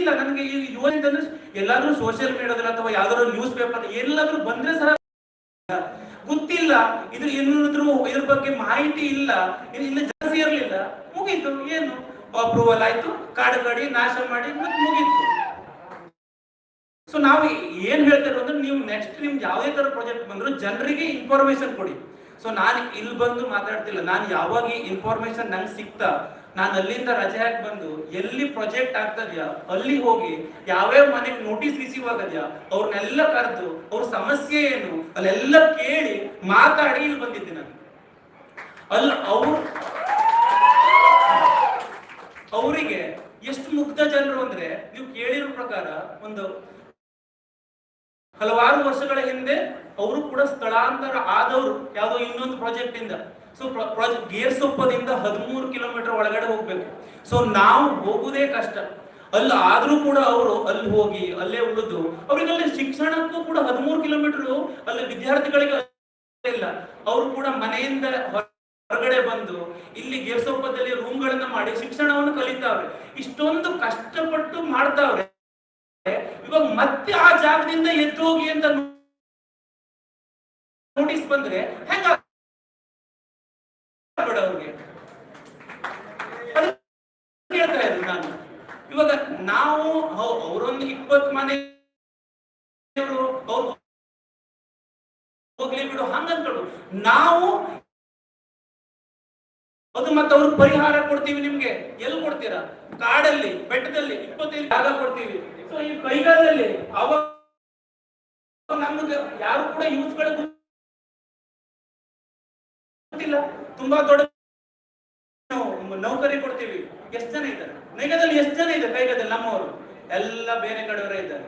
ಗೊತ್ತಿಲ್ಲ ನನಗೆ ಈ ಯೋಜನೆ ಅಂದ್ರೆ ಎಲ್ಲಾದ್ರೂ ಸೋಷಿಯಲ್ ಮೀಡಿಯಾದಲ್ಲಿ ಅಥವಾ ಯಾವ್ದಾದ್ರು ನ್ಯೂಸ್ ಪೇಪರ್ ಎಲ್ಲಾದ್ರೂ ಬಂದ್ರೆ ಸರ ಗೊತ್ತಿಲ್ಲ. ಇದು ಏನಾದ್ರು ಇದ್ರ ಬಗ್ಗೆ ಮಾಹಿತಿ ಇಲ್ಲ. ಇನ್ನು ಇಲ್ಲ ಜಾಸ್ತಿ ಇರಲಿಲ್ಲ. ಮುಗೀತು. ಏನು? ಅಪ್ರೂವಲ್ ಆಯ್ತು. ಕಾಡು ಕಡಿ ನಾಶ ಮಾಡಿ ಮತ್ತೆ ಮುಗೀತು. ಸೊ ನಾವು ಏನ್ ಹೇಳ್ತೇವೆ ಅಂದ್ರೆ ನೀವು ನೆಕ್ಸ್ಟ್ ನಿಮ್ಗೆ ಯಾವುದೇ ತರ ಪ್ರಾಜೆಕ್ಟ್ ಬಂದ್ರು ಜನರಿಗೆ ಇನ್ಫಾರ್ಮೇಶನ್ ಕೊಡಿ. ಸೊ ನಾನು ಇಲ್ಲಿ ಬಂದು ಮಾತಾಡ್ತಿಲ್ಲ. ನಾನು ಯಾವಾಗ ಇನ್ಫಾರ್ಮೇಶನ್ ನಂಗೆ ಸಿಕ್ತಾ? ನಾನು ಅಲ್ಲಿಂದ ರಜೆ ಹಾಕಿ ಬಂದು ಎಲ್ಲಿ ಪ್ರಾಜೆಕ್ಟ್ ಆಗ್ತದ್ಯಾ? ಅಲ್ಲಿ ಹೋಗಿ ಯಾವ್ಯಾವ ಮನೆಗೆ ನೋಟಿಸ್ ರಿಸೀವ್ ಆಗದ್ಯಾ? ಅವ್ರನ್ನೆಲ್ಲ ಕರೆದು ಅವ್ರ ಸಮಸ್ಯೆ ಏನು? ಅಲ್ಲೆಲ್ಲ ಕೇಳಿ ಮಾತಾಡಿ ಇಲ್ಲಿ ಬಂದಿದ್ದೆ ನಾನು. ಅಲ್ಲ, ಅವ್ರು ಅವರಿಗೆ ಎಷ್ಟು ಮುಗ್ಧ ಜನರು ಅಂದ್ರೆ ನೀವು ಕೇಳಿರೋ ಪ್ರಕಾರ ಒಂದು ಹಲವಾರು ವರ್ಷಗಳ ಹಿಂದೆ ಅವರು ಕೂಡ ಸ್ಥಳಾಂತರ ಆದವರು, ಯಾವುದೋ ಇನ್ನೊಂದು ಪ್ರಾಜೆಕ್ಟ್ ಇಂದ. ಸೊ ಪ್ರಾಜೆಕ್ಟ್ ಗೇರ್ಸೊಪ್ಪದಿಂದ ಹದಿಮೂರು ಕಿಲೋಮೀಟರ್ ಒಳಗಡೆ ಹೋಗ್ಬೇಕು. ಸೊ ನಾವು ಹೋಗುದೇ ಕಷ್ಟ. ಅಲ್ಲಿ ಆದ್ರೂ ಕೂಡ ಅವರು ಅಲ್ಲಿ ಹೋಗಿ, ಅಲ್ಲೇ ಉಳಿದು ಅವ್ರಿಗೆ ಅಲ್ಲಿ ಶಿಕ್ಷಣಕ್ಕೂ ಕೂಡ ಹದಿಮೂರು ಕಿಲೋಮೀಟರ್ ಅಲ್ಲಿ ವಿದ್ಯಾರ್ಥಿಗಳಿಗೆ ಇಲ್ಲ. ಅವರು ಕೂಡ ಮನೆಯಿಂದ ಹೊರಗಡೆ ಬಂದು, ಇಲ್ಲಿ ಗೇರ್ಸೊಪ್ಪದಲ್ಲಿ ರೂಮ್ಗಳನ್ನ ಮಾಡಿ ಶಿಕ್ಷಣವನ್ನು ಕಲಿತಾವ್ರೆ. ಇಷ್ಟೊಂದು ಕಷ್ಟಪಟ್ಟು ಮಾಡ್ತಾವ್ರೆ. ಇವಾಗ ಮತ್ತೆ ಆ ಜಾಗದಿಂದ ಎದ್ದು ಹೋಗಿ ಅಂತ ನೋಟಿಸ್ ಬಂದ್ರೆ ಹೆಂಗ ಅದಕ್ಕೆ ಹೇಳ್ತಾ ಇದ್ರು ನಾನು. ಇವಾಗ ನಾವು ಅವರೊಂದು ಇಪ್ಪತ್ ಮನೆ ಹೋಗ್ಲಿ ಬಿಡು ಹಂಗಂತಳು ನಾವು ಅದು ಮತ್ತೆ ಅವ್ರಿಗೆ ಪರಿಹಾರ ಕೊಡ್ತೀವಿ ನಿಮ್ಗೆ. ಎಲ್ಲಿ ಕೊಡ್ತೀರಾ? ಕಾಡಲ್ಲಿ, ಬೆಟ್ಟದಲ್ಲಿ ಇಪ್ಪತ್ತೈದು ಜಾಗ ಕೊಡ್ತೀವಿ. ಸೊ ಈ ಕೈಗಾಲದಲ್ಲಿ ಅವ ನಮ್ಗೆ ಯಾರು ಕೂಡ ಯೂಸ್ಗಳು ಗೊತ್ತಿಲ್ಲ. ತುಂಬಾ ದೊಡ್ಡ ನೌಕರಿ ಕೊಡ್ತೀವಿ. ಎಷ್ಟು ಜನ ಇದ್ದಾರೆ? ನೈಗದಲ್ಲಿ ಎಷ್ಟು ಜನ ಇದೆ ಕೈಗದಲ್ಲಿ ನಮ್ಮವರು. ಎಲ್ಲ ಬೇರೆ ಕಡೆಯವರೇ ಇದ್ದಾರೆ.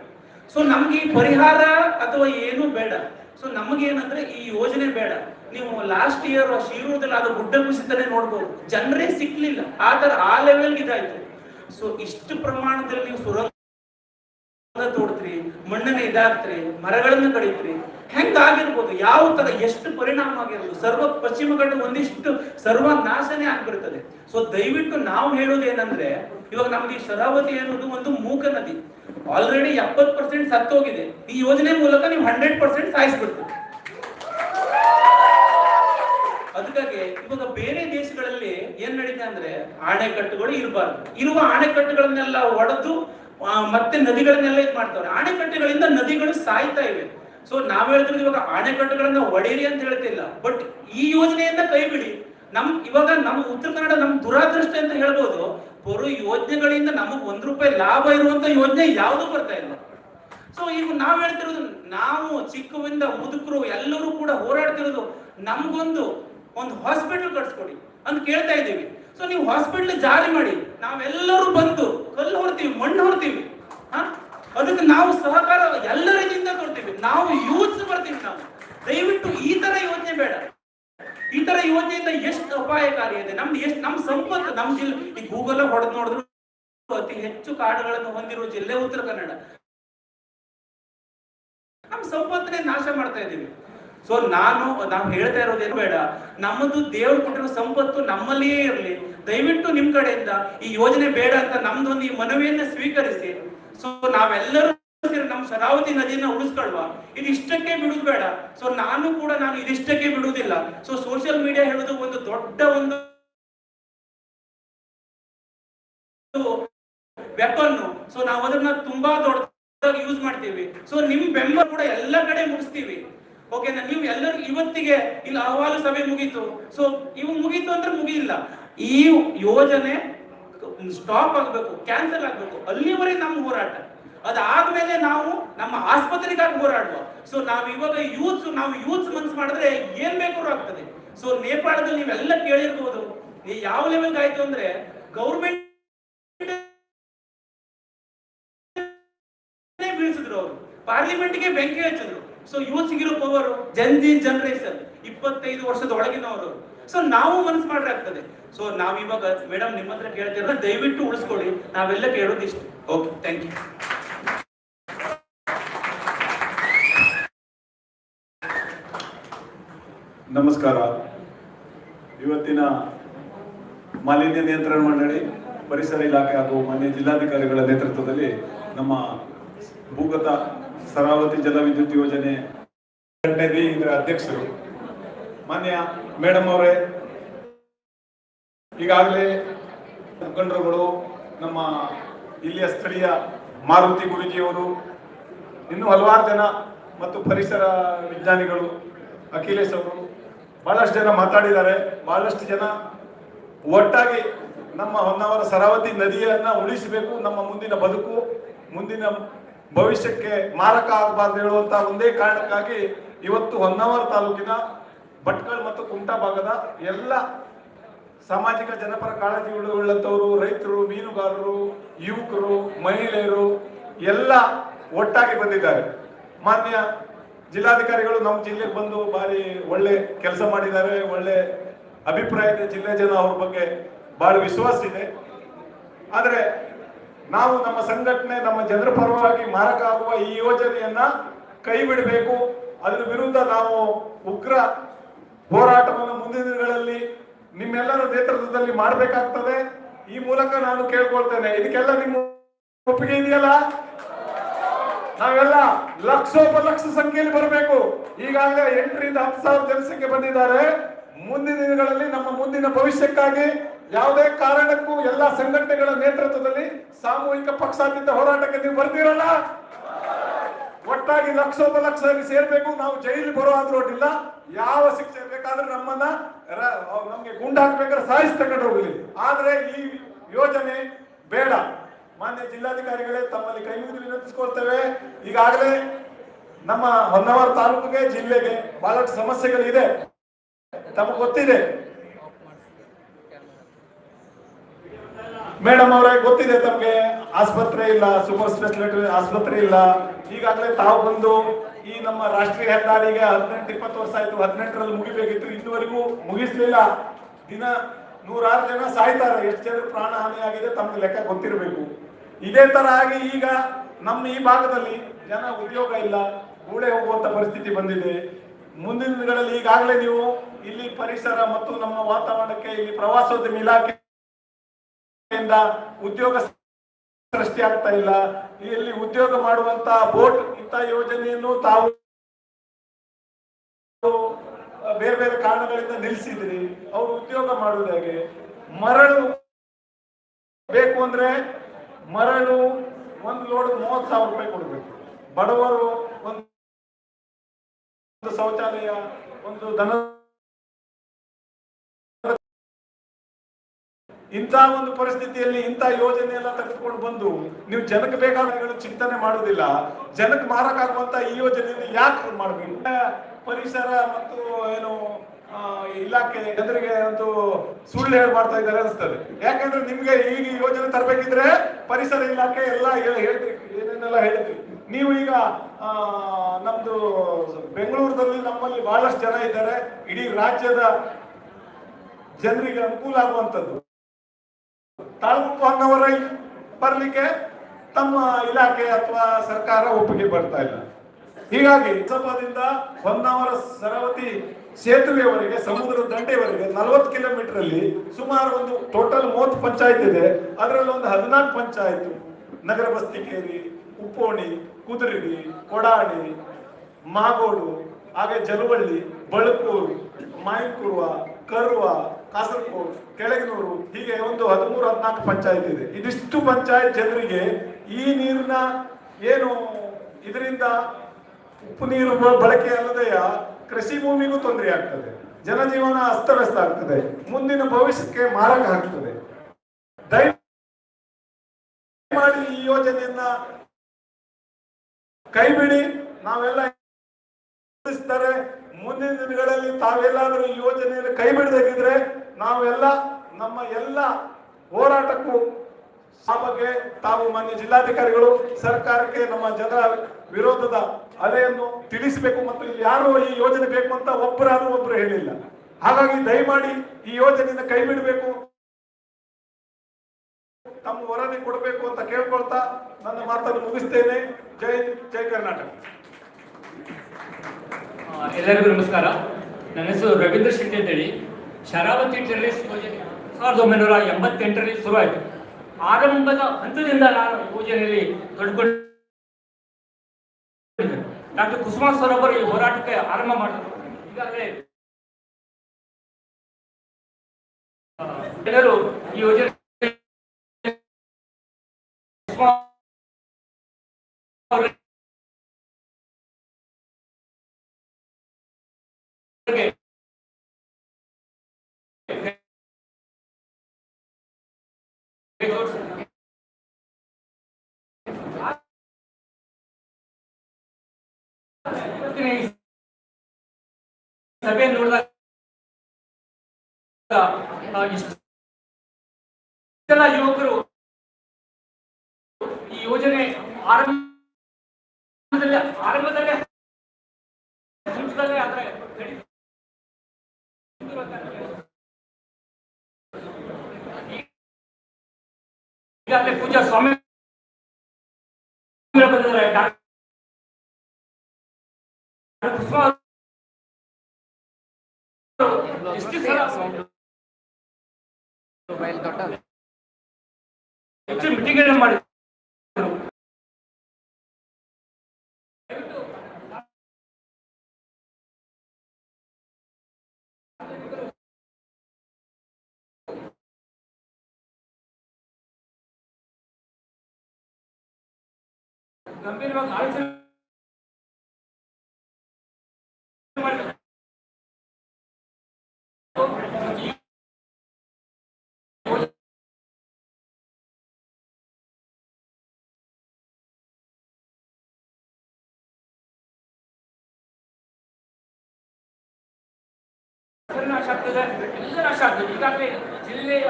ಸೊ ನಮ್ಗೆ ಈ ಪರಿಹಾರ ಅಥವಾ ಏನು ಬೇಡ. ಸೊ ನಮಗೇನಂದ್ರೆ ಈ ಯೋಜನೆ ಬೇಡ. ನೀವು ಲಾಸ್ಟ್ ಇಯರ್ ಶಿರೂರದಲ್ಲಿ ಅದು ಗುಡ್ಡ ಕುಸಿತನೇ ನೋಡ್ಬೋದು. ಜನರೇ ಸಿಕ್ಲಿಲ್ಲ. ಆ ತರ ಆ ಲೆವೆಲ್ ಇದಾಯ್ತು. ಸೊ ಇಷ್ಟು ಪ್ರಮಾಣದಲ್ಲಿ ನೀವು ಸುರಂಗ ತೋಡ್ತ್ರಿ, ಮಣ್ಣನ್ನ ಇದಾಗ್ತ್ರಿ ಮರಗಳನ್ನ ಕಡಿತೀರಿ ಹೆಂಗಾಗಿರ್ಬೋದು? ಯಾವ ತರ ಎಷ್ಟು ಪರಿಣಾಮ ಆಗಿರ್ಬೋದು ಸರ್ವ ಪಶ್ಚಿಮ ಘಟ್ಟ ಒಂದಿಷ್ಟು ಸರ್ವ ನಾಶನೇ ಆಗ್ಬಿಡ್ತದೆ. ಸೊ ದಯವಿಟ್ಟು ನಾವು ಹೇಳೋದು ಏನಂದ್ರೆ, ಇವಾಗ ನಮ್ಗೆ ಈ ಶರಾವತಿ ಅನ್ನೋದು ಒಂದು ಮೂಕ ನದಿ. ಆಲ್ರೆಡಿ ಎಪ್ಪತ್ ಪರ್ಸೆಂಟ್ ಸತ್ತೋಗಿದೆ. ಈ ಯೋಜನೆ ಮೂಲಕ ನೀವು ಹಂಡ್ರೆಡ್ ಪರ್ಸೆಂಟ್ ಸಾಯಿಸ್ಬಿಡ್ತೀವಿ ಅದಕ್ಕಾಗಿ ಇವಾಗ ಬೇರೆ ದೇಶಗಳಲ್ಲಿ ಏನ್ ನಡೀತಾ ಅಂದ್ರೆ ಆಣೆಕಟ್ಟುಗಳು ಇರಬಾರ್ದು. ಇರುವ ಆಣೆಕಟ್ಟುಗಳನ್ನೆಲ್ಲ ಒಡೆದು ಮತ್ತೆ ನದಿಗಳನ್ನೆಲ್ಲ ಇದು ಮಾಡ್ತಾರೆ ಆಣೆಕಟ್ಟುಗಳಿಂದ ನದಿಗಳು ಸಾಯ್ತಾ ಇವೆ. ಸೊ ನಾವ್ ಹೇಳ್ತಿರೋದು ಇವಾಗ ಅಣೆಕಟ್ಟುಗಳನ್ನ ಒಡೆಯಿರಿ ಅಂತ ಹೇಳ್ತಿಲ್ಲ ಬಟ್ ಈ ಯೋಜನೆಯಿಂದ ಕೈ ಬಿಡಿ ನಮ್ ಇವಾಗ ನಮ್ಮ ಉತ್ತರ ಕನ್ನಡ ನಮ್ ದುರಾದೃಷ್ಟ ಅಂತ ಹೇಳ್ಬೋದು. ಬರೋ ಯೋಜನೆಗಳಿಂದ ನಮಗ್ ಒಂದ್ ರೂಪಾಯಿ ಲಾಭ ಇರುವಂತ ಯೋಜನೆ ಯಾವ್ದು ಬರ್ತಾ ಇಲ್ಲ. ಸೊ ಈಗ ನಾವ್ ಹೇಳ್ತಿರೋದು ನಾವು ಚಿಕ್ಕವಿಂದ ಮುದುಕರು ಎಲ್ಲರೂ ಕೂಡ ಹೋರಾಡ್ತಿರೋದು ನಮ್ಗೊಂದು ಒಂದು ಹಾಸ್ಪಿಟಲ್ ಕಟ್ಸ್ಕೊಡಿ ಅಂತ ಕೇಳ್ತಾ ಇದ್ದೀವಿ. ಸೊ ನೀವು ಹಾಸ್ಪಿಟಲ್ ಜಾರಿ ಮಾಡಿ. ನಾವೆಲ್ಲರೂ ಬಂದು ಕಲ್ಲು ಹೊರ್ತೀವಿ ಮಣ್ಣು ಹೊರ್ತೀವಿ ಹಾ? ಅದಕ್ಕೆ ನಾವು ಸಹಕಾರ ಎಲ್ಲರಿಗಿಂತ ಕೊಡ್ತೀವಿ. ನಾವು ಯೂಸ್ ಬರ್ತೀವಿ ನಾವು. ದಯವಿಟ್ಟು ಈ ತರ ಯೋಜನೆ ಬೇಡ. ಈ ತರ ಯೋಜನೆಯಿಂದ ಎಷ್ಟು ಅಪಾಯಕಾರಿ ಇದೆ. ನಮ್ದು ಎಷ್ಟು ನಮ್ ಸಂಪತ್ತು ನಮ್ ಜಿಲ್ಲೆ ಈ ಗೂಗಲ್ ಹೊಡೆದ್ ನೋಡಿದ್ರು ಅತಿ ಹೆಚ್ಚು ಕಾಡುಗಳನ್ನು ಹೊಂದಿರುವ ಜಿಲ್ಲೆ ಉತ್ತರ ಕನ್ನಡ. ನಮ್ ಸಂಪತ್ತನ್ನೇ ನಾಶ ಮಾಡ್ತಾ ಇದ್ದೀವಿ. ಸೊ ನಾನು ನಾವು ಹೇಳ್ತಾ ಇರೋದೇನು ಬೇಡ. ನಮ್ಮದು ದೇವ್ರು ಕೊಟ್ಟಿರೋ ಸಂಪತ್ತು ನಮ್ಮಲ್ಲಿಯೇ ಇರಲಿ. ದಯವಿಟ್ಟು ನಿಮ್ ಕಡೆಯಿಂದ ಈ ಯೋಜನೆ ಬೇಡ ಅಂತ ನಮ್ದೊಂದು ಈ ಮನವಿಯನ್ನ ಸ್ವೀಕರಿಸಿ. ಸೊ ನಾವೆಲ್ಲರೂ ನಮ್ಮ ಶರಾವತಿ ನದಿಯನ್ನ ಉಳಿಸ್ಕೊಳ್ವಾ. ಇದು ಇಷ್ಟಕ್ಕೆ ಬಿಡುದು ಬೇಡ. ಸೊ ನಾನು ಕೂಡ ನಾನು ಇದಿಷ್ಟಕ್ಕೆ ಬಿಡುವುದಿಲ್ಲ ಸೊ ಸೋಷಿಯಲ್ ಮೀಡಿಯಾ ಹೇಳುದು ಒಂದು ದೊಡ್ಡ ಒಂದು ವೆಪನ್ ಸೊ ನಾವು ಅದನ್ನ ತುಂಬಾ ದೊಡ್ಡದಾಗಿ ಯೂಸ್ ಮಾಡ್ತೀವಿ. ಸೊ ನಿಮ್ ಬೆಂಬಲ ಕೂಡ ಎಲ್ಲ ಕಡೆ ಮುಗಿಸ್ತೀವಿ. ಓಕೆನಾ ನೀವು ಎಲ್ಲರೂ ಇವತ್ತಿಗೆ ಇಲ್ಲಿ ಅಹವಾಲು ಸಭೆ ಮುಗೀತು. ಸೊ ಇವು ಮುಗೀತು ಅಂದ್ರೆ ಮುಗಿಯಿಲ್ಲ. ಈ ಯೋಜನೆ ಸ್ಟಾಪ್ ಆಗಬೇಕು ಕ್ಯಾನ್ಸಲ್ ಆಗಬೇಕು ಅಲ್ಲಿವರೆಗೆ ನಮ್ಮ ಹೋರಾಟ. ಅದಾದ್ಮೇಲೆ ನಾವು ನಮ್ಮ ಆಸ್ಪತ್ರೆಗಾಗಿ ಹೋರಾಡುವ. ಸೊ ನಾವು ಇವಾಗ ಯೂತ್ಸ್ ನಾವು ಯೂತ್ಸ್ ಮನ್ಸ್ ಮಾಡಿದ್ರೆ ಏನ್ ಬೇಕಾದ್ರೂ ಆಗ್ತದೆ. ಸೊ ನೇಪಾಳದಲ್ಲಿ ನೀವೆಲ್ಲ ಕೇಳಿರ್ಬೋದು. ಯಾವ ಲೆವೆಲ್ ಆಯ್ತು ಅಂದ್ರೆ ಗೌರ್ಮೆಂಟ್ ಬೀಳಿಸಿದ್ರು ಅವರು. ಪಾರ್ಲಿಮೆಂಟ್ಗೆ ಬೆಂಕಿ ಹಚ್ಚಿದ್ರು. ಸೊ ಯೂತ್ ಇರೋ ಪವರ್ ಜನ್ಜಿ ಜನರೇಷನ್ ಇಪ್ಪತ್ತೈದು ವರ್ಷದ ಒಳಗಿನವರು. ಸೊ ನಾವು ಮನಸ್ಸು ಮಾಡ್ರೆ ಆಗ್ತದೆ. ಸೊ ನಾವಿವಾಗ ಮೇಡಮ್ ನಿಮ್ಮ ಹತ್ರ ಕೇಳ್ತಿರೋ ದಯವಿಟ್ಟು ಉಳಿಸ್ಕೊಳ್ಳಿ. ನಾವೆಲ್ಲ ಕೇಳೋದು ಇಷ್ಟು. ಓಕೆ ಥ್ಯಾಂಕ್ ಯು ನಮಸ್ಕಾರ. ಇವತ್ತಿನ ಮಾಲಿನ್ಯ ನಿಯಂತ್ರಣ ಮಂಡಳಿ, ಪರಿಸರ ಇಲಾಖೆ ಹಾಗೂ ಮಾನ್ಯ ಜಿಲ್ಲಾಧಿಕಾರಿಗಳ ನೇತೃತ್ವದಲ್ಲಿ ನಮ್ಮ ಭೂಗತ ಸರಾವತಿ ಜಲವಿದ್ಯುತ್ ಯೋಜನೆ ಇದರ ಅಧ್ಯಕ್ಷರು. ಮಾನ್ಯ ಮೇಡಮ್ ಅವರೇ, ಈಗಾಗಲೇ ಮುಖಂಡರುಗಳು ನಮ್ಮ ಇಲ್ಲಿಯ ಸ್ಥಳೀಯ ಮಾರುತಿ ಗುರುಜಿಯವರು, ಇನ್ನೂ ಹಲವಾರು ಜನ ಮತ್ತು ಪರಿಸರ ವಿಜ್ಞಾನಿಗಳು, ಅಖಿಲೇಶ್ ಅವರು, ಬಹಳಷ್ಟು ಜನ ಮಾತಾಡಿದ್ದಾರೆ. ಬಹಳಷ್ಟು ಜನ ಒಟ್ಟಾಗಿ ನಮ್ಮ ಹೊನ್ನಾವರ ಸರಾವತಿ ನದಿಯನ್ನ ಉಳಿಸಬೇಕು, ನಮ್ಮ ಮುಂದಿನ ಬದುಕು, ಮುಂದಿನ ಭವಿಷ್ಯಕ್ಕೆ ಮಾರಕ ಆಗಬಾರ್ದು ಹೇಳುವಂತ ಒಂದೇ ಕಾರಣಕ್ಕಾಗಿ ಇವತ್ತು ಹೊನ್ನಾವರ ತಾಲೂಕಿನ ಭಟ್ಕಳ ಮತ್ತು ಕುಮಟಾ ಭಾಗದ ಎಲ್ಲ ಸಾಮಾಜಿಕ ಜನಪರ ಕಾಳಜಿ ಉಳ್ಳಂಥವರು ರೈತರು, ಮೀನುಗಾರರು, ಯುವಕರು, ಮಹಿಳೆಯರು ಎಲ್ಲ ಒಟ್ಟಾಗಿ ಬಂದಿದ್ದಾರೆ. ಮಾನ್ಯ ಜಿಲ್ಲಾಧಿಕಾರಿಗಳು ನಮ್ಮ ಜಿಲ್ಲೆಗೆ ಬಂದು ಬಾರಿ ಒಳ್ಳೆ ಕೆಲಸ ಮಾಡಿದ್ದಾರೆ, ಒಳ್ಳೆ ಅಭಿಪ್ರಾಯ ಇದೆ. ಜಿಲ್ಲೆ ಜನ ಅವ್ರ ಬಗ್ಗೆ ಬಹಳ ವಿಶ್ವಾಸ ಇದೆ. ಆದರೆ ನಾವು ನಮ್ಮ ಸಂಘಟನೆ ನಮ್ಮ ಜನರ ಪರವಾಗಿ ಮಾರಕ ಆಗುವ ಈ ಯೋಜನೆಯನ್ನ ಕೈ ಬಿಡಬೇಕು. ಅದರ ವಿರುದ್ಧ ನಾವು ಉಗ್ರ ಹೋರಾಟವನ್ನು ಮುಂದಿನ ದಿನಗಳಲ್ಲಿ ನಿಮ್ಮೆಲ್ಲರ ನೇತೃತ್ವದಲ್ಲಿ ಮಾಡಬೇಕಾಗ್ತದೆ. ಈ ಮೂಲಕ ನಾನು ಕೇಳ್ಕೊಳ್ತೇನೆ. ಇದಕ್ಕೆಲ್ಲ ನಿಮ್ಮ ಒಪ್ಪಿಗೆ ಇದೆಯಲ್ಲ? ನಾವೆಲ್ಲ ಲಕ್ಷೋಪಲಕ್ಷ ಸಂಖ್ಯೆಯಲ್ಲಿ ಬರಬೇಕು. ಈಗಾಗಲೇ ಎಂಟರಿಂದ ಹತ್ತು ಸಾವಿರ ಜನಸಂಖ್ಯೆ ಬಂದಿದ್ದಾರೆ. ಮುಂದಿನ ದಿನಗಳಲ್ಲಿ ನಮ್ಮ ಮುಂದಿನ ಭವಿಷ್ಯಕ್ಕಾಗಿ ಯಾವುದೇ ಕಾರಣಕ್ಕೂ ಎಲ್ಲ ಸಂಘಟನೆಗಳ ನೇತೃತ್ವದಲ್ಲಿ ಸಾಮೂಹಿಕ ಪಕ್ಷಾತೀತ ಹೋರಾಟಕ್ಕೆ ನೀವು ಬರ್ತೀರಲ್ಲ? ಒಟ್ಟಾಗಿ ಲಕ್ಷೋಪಲಕ್ಷವಾಗಿ ಸೇರ್ಬೇಕು. ನಾವು ಜೈಲಿಗೆ ಬರೋ ಆದ್ರೂ ಅಡ್ಡಿಲ್ಲ. ಯಾವ ಶಿಕ್ಷೆ ಬೇಕಾದ್ರೆ ನಮ್ಮನ್ನ ನಮ್ಗೆ ಗುಂಡಾಕ್ಬೇಕಾದ್ರೆ ಸಾಯಿಸಿ ತಗೊಂಡು ಹೋಗ್ಲಿ. ಆದ್ರೆ ಈ ಯೋಜನೆ ಬೇಡ. ಮಾನ್ಯ ಜಿಲ್ಲಾಧಿಕಾರಿಗಳೇ ತಮ್ಮಲ್ಲಿ ಕೈ ಮುಗಿದು ವಿನಂತಿಸ್ಕೊಳ್ತೇವೆ. ಈಗಾಗಲೇ ನಮ್ಮ ಹೊನ್ನಾವರ ತಾಲೂಕಿಗೆ, ಜಿಲ್ಲೆಗೆ ಬಹಳಷ್ಟು ಸಮಸ್ಯೆಗಳಿದೆ. ತಮಗೆ ಗೊತ್ತಿದೆ. ಮೇಡಮ್ ಅವರೇ, ಗೊತ್ತಿದೆ ತಮಗೆ. ಆಸ್ಪತ್ರೆ ಇಲ್ಲ ಸೂಪರ್ ಸ್ಪೆಷಾಲಿಟಿ ಆಸ್ಪತ್ರೆ ಇಲ್ಲ. ಈಗಾಗಲೇ ತಾವು ಬಂದು ಈ ನಮ್ಮ ರಾಷ್ಟ್ರೀಯ ಹೆದ್ದಾರಿಗೆ ಹದಿನೆಂಟು, ಇಪ್ಪತ್ತು ವರ್ಷ ಆಯ್ತು. ಹದಿನೆಂಟರಲ್ಲಿ ಮುಗಿಬೇಕಿತ್ತು. ಇನ್ನುವರೆಗೂ ಮುಗಿಸ್ಲಿಲ್ಲ. ದಿನ ನೂರಾರು ಜನ ಸಾಯ್ತಾರೆ. ಎಷ್ಟು ಜನ ಪ್ರಾಣ ಹಾನಿಯಾಗಿದೆ ತಮ್ಗೆ ಲೆಕ್ಕ ಗೊತ್ತಿರಬೇಕು. ಇದೇ ತರ ಆಗಿ ಈಗ ನಮ್ಮ ಈ ಭಾಗದಲ್ಲಿ ಜನ ಉದ್ಯೋಗ ಇಲ್ಲ. ಗೂಳೆ ಹೋಗುವಂತ ಪರಿಸ್ಥಿತಿ ಬಂದಿದೆ. ಮುಂದಿನ ದಿನಗಳಲ್ಲಿ ಈಗಾಗಲೇ ನೀವು ಇಲ್ಲಿ ಪರಿಸರ ಮತ್ತು ನಮ್ಮ ವಾತಾವರಣಕ್ಕೆ ಇಲ್ಲಿ ಪ್ರವಾಸೋದ್ಯಮ ಇಲಾಖೆ ಇಂದ ಉದ್ಯೋಗ ಸೃಷ್ಟಿ ಆಗ್ತಾ ಇಲ್ಲ. ಇಲ್ಲಿ ಉದ್ಯೋಗ ಮಾಡುವಂತ ಬೋಟ್ ಇಂತ ಯೋಜನೆಯನ್ನು ತಾವು ಬೇರೆ ಬೇರೆ ಕಾರಣಗಳಿಂದ ನಿಲ್ಲಿಸಿದ್ರಿ. ಅವರು ಉದ್ಯೋಗ ಮಾಡುವುದಾಗೆ ಮರಳು ಬೇಕು ಅಂದ್ರೆ ಮರಳು ಒಂದು ಲೋಡ್ ಮೂವತ್ತು ಸಾವಿರ ರೂಪಾಯಿ ಕೊಡಬೇಕು. ಬಡವರು ಒಂದು ಶೌಚಾಲಯ, ಒಂದು ದನ ಇಂಥ ಒಂದು ಪರಿಸ್ಥಿತಿಯಲ್ಲಿ ಇಂಥ ಯೋಜನೆ ಎಲ್ಲ ತೆಗೆದುಕೊಂಡು ಬಂದು ನೀವು ಜನಕ್ಕೆ ಬೇಕಾದ ಚಿಂತನೆ ಮಾಡೋದಿಲ್ಲ ಜನಕ್ಕೆ ಮಾರಕ್ಕಾಗುವಂತ ಈ ಯೋಜನೆಯನ್ನು ಯಾಕೆ ಮಾಡಬೇಕು? ಪರಿಸರ ಮತ್ತು ಏನು ಇಲಾಖೆ ಜನರಿಗೆ ಒಂದು ಸುಳ್ಳು ಹೇಳಿ ಮಾಡ್ತಾ ಇದ್ದಾರೆ ಅನಿಸ್ತದೆ. ಯಾಕಂದ್ರೆ ನಿಮ್ಗೆ ಈಗ ಯೋಜನೆ ತರಬೇಕಿದ್ರೆ ಪರಿಸರ ಇಲಾಖೆ ಎಲ್ಲ ಹೇಳಿದ್ರಿ ಏನೇನೆಲ್ಲ ಹೇಳಿದ್ರಿ ನೀವು ಈಗ ನಮ್ದು ಬೆಂಗಳೂರದಲ್ಲಿ ನಮ್ಮಲ್ಲಿ ಬಹಳಷ್ಟು ಜನ ಇದ್ದಾರೆ. ಇಡೀ ರಾಜ್ಯದ ಜನರಿಗೆ ಅನುಕೂಲ ಆಗುವಂತದ್ದು ತಾಲೂಕು ಹೊನ್ನವರ ಬರಲಿಕ್ಕೆ ತಮ್ಮ ಇಲಾಖೆ ಅಥವಾ ಸರ್ಕಾರ ಒಪ್ಪಿಗೆ ಬರ್ತಾ ಇಲ್ಲ. ಹೀಗಾಗಿ ಸಭಾದಿಂದ ಹೊನ್ನಾವರ ಸರವತಿ ಸೇತುವೆಯವರೆಗೆ ಸಮುದ್ರದ ದಂಡೆಯವರೆಗೆ ನಲವತ್ತು ಕಿಲೋಮೀಟರ್ ಅಲ್ಲಿ ಸುಮಾರು ಒಂದು ಟೋಟಲ್ ಮೂವತ್ತು ಪಂಚಾಯತ್ ಇದೆ. ಅದರಲ್ಲಿ ಒಂದು ಹದಿನಾಲ್ಕು ಪಂಚಾಯತ್. ನಗರ ಬಸ್ತಿಕೇರಿ, ಉಪ್ಪೋಣಿ ಕುದುರೆಗಿ ಕೊಡಾಡಿ, ಮಾಗೋಡು, ಹಾಗೆ ಜಲವಳ್ಳಿ, ಬಳಕೂರು, ಮಾಯಕುರ್ವ, ಕರುವ ಕಾಸರಗೋಡು ಕೆಳಗಿನೂರು, ಹೀಗೆ ಒಂದು ಹದಿಮೂರು, ಹದಿನಾಲ್ಕು ಪಂಚಾಯತ್ ಇದೆ. ಇದಿಷ್ಟು ಪಂಚಾಯತ್ ಜನರಿಗೆ ಈ ನೀರಿನ ಏನು ಇದರಿಂದ ಉಪ್ಪು ನೀರು ಬಳಕೆ ಅಲ್ಲದೆಯ ಕೃಷಿ ಭೂಮಿಗೂ ತೊಂದರೆ ಆಗ್ತದೆ. ಜನಜೀವನ ಅಸ್ತವ್ಯಸ್ತ ಆಗ್ತದೆ. ಮುಂದಿನ ಭವಿಷ್ಯಕ್ಕೆ ಮಾರಕ ಆಗ್ತದೆ. ದಯಮಾಡಿ ಈ ಯೋಜನೆಯನ್ನ ಕೈ ಬಿಡಿ ನಾವೆಲ್ಲ ಮುಂದಿನ ದಿನಗಳಲ್ಲಿ ತಾವೆಲ್ಲಾದ್ರೂ ಈ ಯೋಜನೆಯನ್ನು ಕೈ ಬಿಡದಾಗಿದ್ರೆ ನಾವೆಲ್ಲ ನಮ್ಮ ಎಲ್ಲ ಹೋರಾಟಕ್ಕೂ ಆ ಬಗ್ಗೆ ತಾವು ಮಾನ್ಯ ಜಿಲ್ಲಾಧಿಕಾರಿಗಳು ಸರ್ಕಾರಕ್ಕೆ ನಮ್ಮ ಜನರ ವಿರೋಧದ ಅಲೆಯನ್ನು ತಿಳಿಸಬೇಕು ಮತ್ತು ಇಲ್ಲಿ ಯಾರು ಈ ಯೋಜನೆ ಬೇಕು ಅಂತ ಒಬ್ಬರಾದ್ರೂ ಒಬ್ರು ಹೇಳಿಲ್ಲ. ಹಾಗಾಗಿ ದಯಮಾಡಿ ಈ ಯೋಜನೆಯಿಂದ ಕೈ ಬಿಡಬೇಕು ತಮ್ಮ ವರದಿ ಕೊಡಬೇಕು ಅಂತ ಕೇಳ್ಕೊಳ್ತಾ ನನ್ನ ಮಾತನ್ನು ಮುಗಿಸ್ತೇನೆ. ಜೈ ಜೈ ಕರ್ನಾಟಕ. ಎಲ್ಲರಿಗೂ ನಮಸ್ಕಾರ. ನನ್ನ ಹೆಸರು ರವೀಂದ್ರ ಶೆಟ್ಟಿ ಅಂತೇಳಿ. ಶರಾವತಿ ಟೆರರಿಸ್ ಯೋಜನೆ ಸಾವಿರದ ಒಂಬೈನೂರ ಎಂಬತ್ತೆಂಟರಲ್ಲಿ ಶುರುವಾಯಿತು. ಆರಂಭದ ಹಂತದಿಂದ ನಾನು ಯೋಜನೆಯಲ್ಲಿ ತೊಡ್ಕೊಂಡು ಡಾಕ್ಟರ್ ಕುಸುಮಾ ಸರೋವರ್ ಈ ಹೋರಾಟಕ್ಕೆ ಆರಂಭ ಮಾಡಿದ್ರು. ಈಗಾಗಲೇ ಜನರು ಈ ಯೋಜನೆ ಸಭೆ ನೋಡಿದಾಗ ಆ, ಇಷ್ಟೆಲ್ಲ ಯುವಕರು ಈ ಯೋಜನೆ ಆರಂಭದಲ್ಲಿ ಆರಂಭದಲ್ಲೇ ಹಂತದಲ್ಲೇ ಆದ್ರೆ ಈಗಾಗಲೇ ಪೂಜಾ ಸ್ವಾಮಿ ಬಂದಿದ್ದಾರೆ ಡಾಕ್ಟರ್ ಕುಸುಮ ಅವರು ಎಷ್ಟು ಸಲ ಹೆಚ್ಚು ಮೀಟಿಂಗ್ ಮಾಡಿ ಗಂಭೀರವಾಗಿ ಆಲೋಚನೆ ಮಾಡಿ ನಾಶ ಆಗ್ತದೆ ಎಲ್ಲ ನಾಶ ಆಗ್ತದೆ ಈಗಾಗಲೇ ಜಿಲ್ಲೆಯ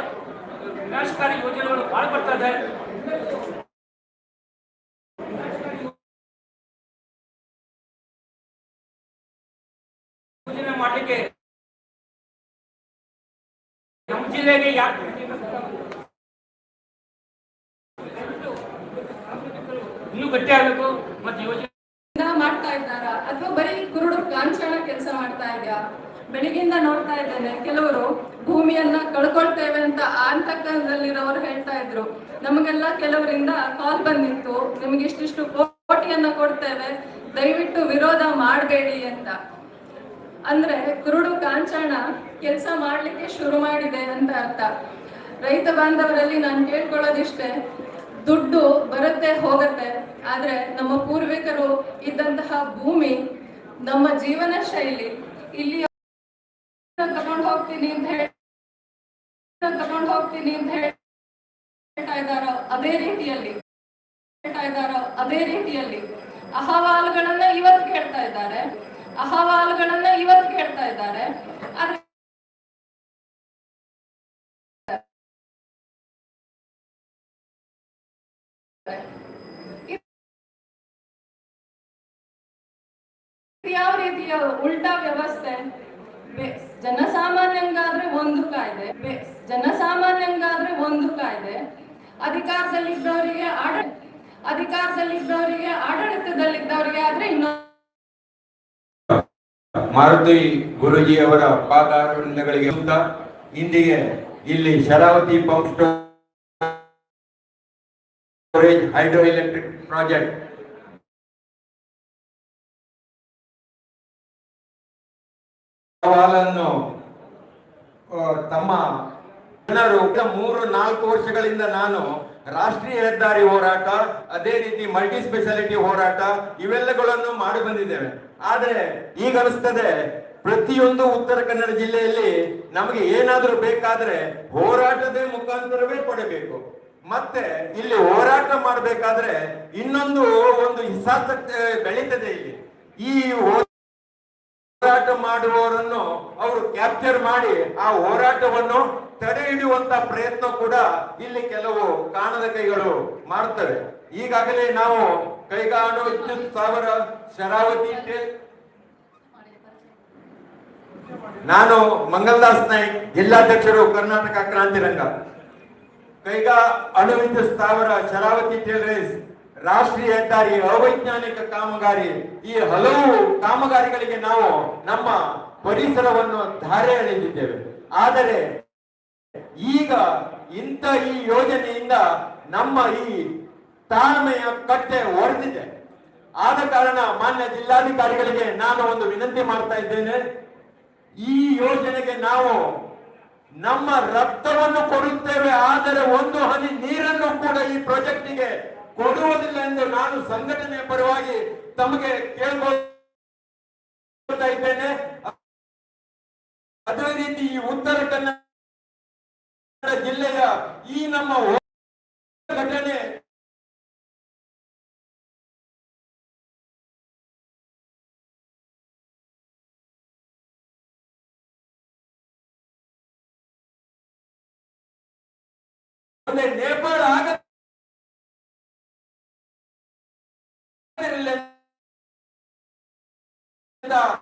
ವಿನಾಶಕಾರಿ ಯೋಜನೆಗಳು ಬಹಳ ಬರ್ತಾ ಇದೆ ಜಿಲ್ಲೆಗೆ ಇನ್ನೂ ಗಟ್ಟಿ ಮತ್ತೆ ಯೋಜನೆ ಮಾಡ್ತಾ ಇದ್ದಾರ? ಅಥವಾ ಬರೀ ಕುರುಡು ಕಾಂಚಾಣ ಕೆಲಸ ಮಾಡ್ತಾ ಇದ್ಯಾ? ಬೆಳಿಗ್ಗೆಯಿಂದ ನೋಡ್ತಾ ಇದ್ದೇನೆ, ಕೆಲವರು ಭೂಮಿಯನ್ನ ಕಳ್ಕೊಳ್ತೇವೆ ಅಂತ ಆಂತಕದಲ್ಲಿರೋರು ಹೇಳ್ತಾ ಇದ್ರು. ನಮಗೆಲ್ಲ ಕೆಲವರಿಂದ ಕಾಲ್ ಬಂದಿತ್ತು, ನಿಮ್ಗೆ ಇಷ್ಟಿಷ್ಟು ಕೋಟಿಯನ್ನ ಕೊಡ್ತೇವೆ, ದಯವಿಟ್ಟು ವಿರೋಧ ಮಾಡಬೇಡಿ ಅಂತ. ಅಂದ್ರೆ ಕುರುಡು ಕಾಂಚಾಣ ಕೆಲಸ ಮಾಡ್ಲಿಕ್ಕೆ ಶುರು ಮಾಡಿದೆ ಅಂತ ಅರ್ಥ. ರೈತ ಬಾಂಧವರಲ್ಲಿ ನಾನು ಕೇಳ್ಕೊಳ್ಳೋದಿಷ್ಟೇ, ದುಡ್ಡು ಬರುತ್ತೆ, ಹೋಗತ್ತೆ, ಆದ್ರೆ ನಮ್ಮ ಪೂರ್ವಿಕರು ಇದ್ದಂತಹ ಭೂಮಿ, ನಮ್ಮ ಜೀವನ ಶೈಲಿ, ಇಲ್ಲಿ ತಗೊಂಡು ಹೋಗ್ತೀನಿ ಅಂತ ಹೇಳಿ, ತಗೊಂಡು ಹೋಗ್ತೀನಿ ಅಂತ ಹೇಳಿ ಹೇಳ್ತಾ ಅದೇ ರೀತಿಯಲ್ಲಿ, ಹೇಳ್ತಾ ಇದ್ದಾರೋ ಅದೇ ರೀತಿಯಲ್ಲಿ, ಅಹವಾಲುಗಳನ್ನ ಇವತ್ತು ಕೇಳ್ತಾ ಇದ್ದಾರೆ. ಅಹವಾಲುಗಳನ್ನ ಇವತ್ತು ಕೇಳ್ತಾ ಇದ್ದಾರೆ. ಯಾವ ರೀತಿಯ ಉಲ್ಟಾ ವ್ಯವಸ್ಥೆ? ಜನಸಾಮಾನ್ಯಂಗಾದ್ರೆ ಒಂದು ಕಾಯ್ದೆ. ಜನಸಾಮಾನ್ಯಂಗಾದ್ರೆ ಒಂದು ಕಾಯ್ದೆ. ಅಧಿಕಾರದಲ್ಲಿದ್ದವರಿಗೆ ಆಡಳಿತ ಅಧಿಕಾರದಲ್ಲಿದ್ದವರಿಗೆ ಆಡಳಿತದಲ್ಲಿದ್ದವರಿಗೆ ಆದ್ರೆ ಇನ್ನೊಂದು ಮಾರುತಿ ಗುರುಜಿಯವರ ಪಾದಾರವಿಂದಗಳಿಗೆ ಸುತ್ತ ಇಂದಿಗೆ ಇಲ್ಲಿ Sharavathi pump storage hydro electric project ಸವಾಲನ್ನು ತಮ್ಮ ಜನರು ಮೂರು, ನಾಲ್ಕು ವರ್ಷಗಳಿಂದ ನಾನು ರಾಷ್ಟ್ರೀಯ ಹೆದ್ದಾರಿ ಹೋರಾಟ, ಅದೇ ರೀತಿ ಮಲ್ಟಿ ಸ್ಪೆಷಾಲಿಟಿ ಹೋರಾಟ, ಇವೆಲ್ಲಗಳನ್ನು ಮಾಡಿ ಬಂದಿದ್ದೇವೆ. ಆದ್ರೆ ಈಗ ಅನಿಸ್ತದೆ, ಪ್ರತಿಯೊಂದು ಉತ್ತರ ಕನ್ನಡ ಜಿಲ್ಲೆಯಲ್ಲಿ ನಮಗೆ ಏನಾದರೂ ಬೇಕಾದ್ರೆ ಹೋರಾಟದ ಮುಖಾಂತರವೇ ಪಡೆಯಬೇಕು ಮತ್ತೆ ಇಲ್ಲಿ ಹೋರಾಟ ಮಾಡಬೇಕಾದ್ರೆ ಇನ್ನೊಂದು ಒಂದು ಹಿಸಾಸಕ್ತಿ ಬೆಳೀತದೆ ಇಲ್ಲಿ. ಈ ಹೋರಾಟ ಮಾಡುವವರನ್ನು ಅವರು ಕ್ಯಾಪ್ಚರ್ ಮಾಡಿ ಆ ಹೋರಾಟವನ್ನು ತಡೆ ಹಿಡಿಯುವಂತ ಪ್ರಯತ್ನ ಕೂಡ ಇಲ್ಲಿ ಕೆಲವು ಕಾಣದ ಕೈಗಳು ಮಾಡ್ತವೆ. ಈಗಾಗಲೇ ನಾವು ಕೈಗಾಣು ಸ್ಥಾವರ ಶರಾವತಿ ನಾನು ಮಂಗಲ್ದಾಸ್ ನಾಯ್ಕ್, ಜಿಲ್ಲಾಧ್ಯಕ್ಷರು ಕರ್ನಾಟಕ ಕ್ರಾಂತಿ ರಂಗ. ಕೈಗಾ ಅಣು ವಿದ್ಯುತ್ ಸ್ಥಾವರ ಶರಾವತಿ ಟೇಲರೇಸ್ ರಾಷ್ಟ್ರೀಯ ಹೆದ್ದಾರಿ, ಅವೈಜ್ಞಾನಿಕ ಕಾಮಗಾರಿ, ಈ ಹಲವು ಕಾಮಗಾರಿಗಳಿಗೆ ನಾವು ನಮ್ಮ ಪರಿಸರವನ್ನು ಧಾರೆ ಎಳೆದಿದ್ದೇವೆ. ಆದರೆ ಈಗ ಇಂಥ ಈ ಯೋಜನೆಯಿಂದ ನಮ್ಮ ಈ ತಾಳ್ಮೆಯ ಕಟ್ಟೆ ಒಡೆದಿದೆ. ಆದ ಕಾರಣ ಮಾನ್ಯ ಜಿಲ್ಲಾಧಿಕಾರಿಗಳಿಗೆ ನಾನು ಒಂದು ವಿನಂತಿ ಮಾಡ್ತಾ ಇದ್ದೇನೆ. ಈ ಯೋಜನೆಗೆ ನಾವು ನಮ್ಮ ರಕ್ತವನ್ನು ಕೊಡುತ್ತೇವೆ, ಆದರೆ ಒಂದು ಹನಿ ನೀರನ್ನು ಕೂಡ ಈ ಪ್ರಾಜೆಕ್ಟಿಗೆ ಕೊಡುವುದಿಲ್ಲ ಎಂದು ನಾನು ಸಂಘಟನೆಯ ಪರವಾಗಿ ತಮಗೆ ಕೇಳ್ಕೊಳ್ತಾ ಇದ್ದೇನೆ. நேபாளாக தான்